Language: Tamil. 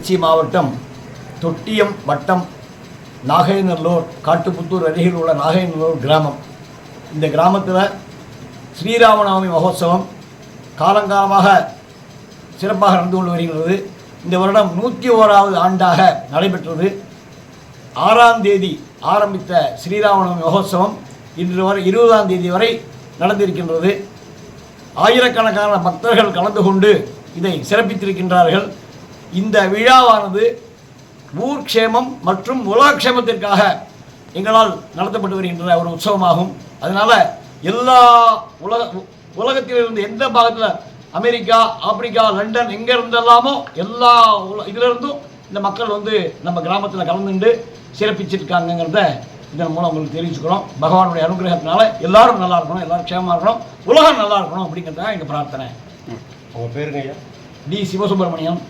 திருச்சி மாவட்டம் தொட்டியம் வட்டம் நாகைநல்லூர் காட்டுப்புத்தூர் அருகில் உள்ள நாகைநல்லூர் கிராமம். இந்த கிராமத்தில் ஸ்ரீராமநவமி மகோத்சவம் காலங்காலமாக சிறப்பாக நடந்து கொண்டு வருகிறது. இந்த வருடம் நூற்றி ஓராவது ஆண்டாக நடைபெற்றது. ஆறாம் தேதி ஆரம்பித்த ஸ்ரீராமநவமி மகோத்சவம் இன்று வரை இருபதாம் தேதி வரை நடந்திருக்கின்றது. ஆயிரக்கணக்கான பக்தர்கள் கலந்து கொண்டு இதை சிறப்பித்திருக்கின்றார்கள். இந்த விழாவானது ஊர் க்ஷேமம் மற்றும் உலக க்ஷேமத்திற்காக எங்களால் நடத்தப்பட்டு வருகின்ற ஒரு உற்சவமாகும். அதனால் எல்லா உலக உலகத்திலிருந்து எந்த பாகத்தில் அமெரிக்கா ஆப்பிரிக்கா லண்டன் எங்கே இருந்தெல்லாமோ எல்லா உல இதிலிருந்தும் இந்த மக்கள் வந்து நம்ம கிராமத்தில் கலந்துண்டு சிறப்பிச்சிருக்காங்கங்கிறத இதன் மூலம் உங்களுக்கு தெரிவிச்சுக்கிறோம். பகவானுடைய அனுகிரகத்தினால எல்லாரும் நல்லா இருக்கணும் எல்லாரும் க்ஷேமமாக இருக்கணும் உலகம் நல்லா இருக்கணும் அப்படிங்கிறத எங்கள் பிரார்த்தனை. உங்கள் பேருங்க ஐயா? டி. சிவசுப்பிரமணியம்.